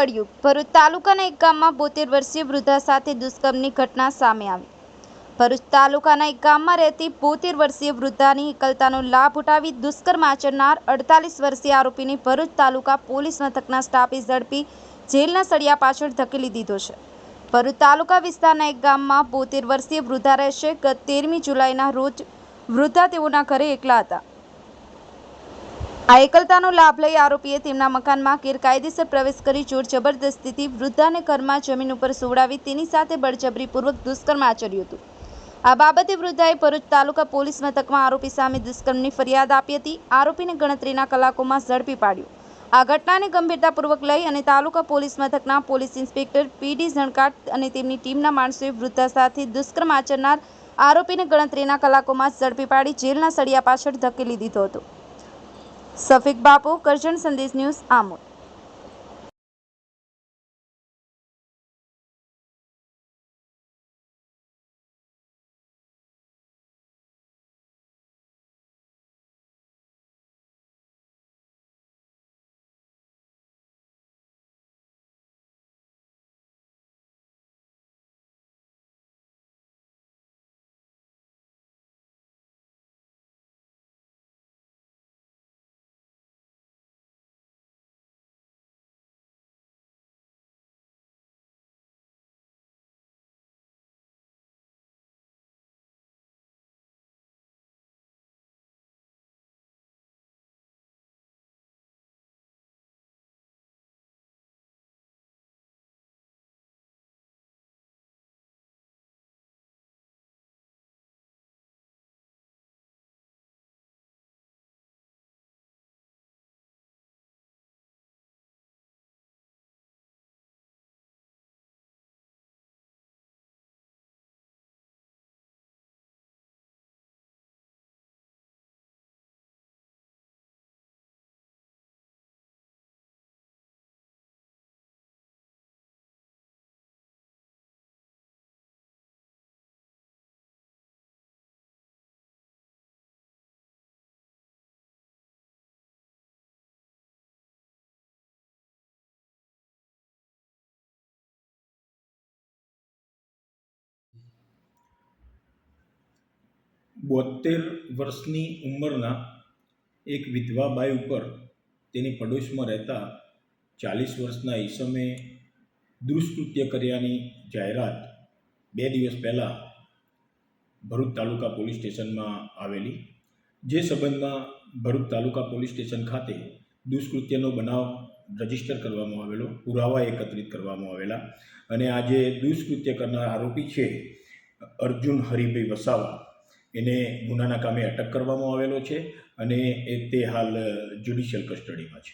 કળિયુગ ભરૂચ તાલુકાના એક ગામમાં બોતેર વર્ષીય વૃદ્ધા સાથે દુષ્કર્મની ઘટના સામે આવી. ભરૂચ તાલુકાના એક ગામમાં રહેતી બોતેર વર્ષીય વૃદ્ધાની એકલતાનો લાભ ઉઠાવી દુષ્કર્મ આચરનાર અડતાલીસ વર્ષીય આરોપીને ભરૂચ તાલુકા પોલીસ મથકના સ્ટાફે ઝડપી જેલના સળિયા પાછળ ધકેલી દીધો છે. ભરૂચ તાલુકા વિસ્તારના એક ગામમાં બોતેર વર્ષીય વૃદ્ધા રહેશે. ગત તેરમી જુલાઈના રોજ વૃદ્ધા તેઓના ઘરે એકલા હતા. આ એકલતાનો લાભ લઈ આરોપીએ તેમના મકાનમાં ગેરકાયદેસર પ્રવેશ કરી જોર જબરદસ્તીથી વૃદ્ધાને ઘરમાં જમીન ઉપર સુવડાવી તેની સાથે બળજબરીપૂર્વક દુષ્કર્મ આચર્યું હતું. આ બાબતે વૃદ્ધાએ ભરૂચ તાલુકા પોલીસ મથકમાં આરોપી સામે દુષ્કર્મની ફરિયાદ આપી હતી. આરોપીને ગણતરીના કલાકોમાં ઝડપી પાડ્યો. આ ઘટનાને ગંભીરતાપૂર્વક લઈ અને તાલુકા પોલીસ મથકના પોલીસ ઇન્સ્પેક્ટર પીડી ઝણકાટ અને તેમની ટીમના માણસોએ વૃદ્ધા સાથે દુષ્કર્મ આચરનાર આરોપીને ગણતરીના કલાકોમાં ઝડપી પાડી જેલના સળિયા પાછળ ધકેલી દીધો હતો. સફીક બાપુ કરજણ સંદેશ ન્યૂઝ આમોદ. બોતેર વર્ષની ઉંમરના એક વિધવા બાઈ ઉપર તેની પડોશમાં રહેતા ચાલીસ વર્ષના ઈસમે દુષ્કૃત્ય કર્યાની જાહેરાત બે દિવસ પહેલાં ભરૂચ તાલુકા પોલીસ સ્ટેશનમાં આવેલી. જે સંબંધમાં ભરૂચ તાલુકા પોલીસ સ્ટેશન ખાતે દુષ્કૃત્યનો બનાવ રજિસ્ટર કરવામાં આવેલો, પુરાવા એકત્રિત કરવામાં આવેલા અને આજે દુષ્કૃત્ય કરનાર આરોપી છે અર્જુન હરિભાઈ વસાવા. એને ગુનાના કામે અટક કરવામાં આવેલો છે અને એ તે હાલ જ્યુડિશિયલ કસ્ટડીમાં છે.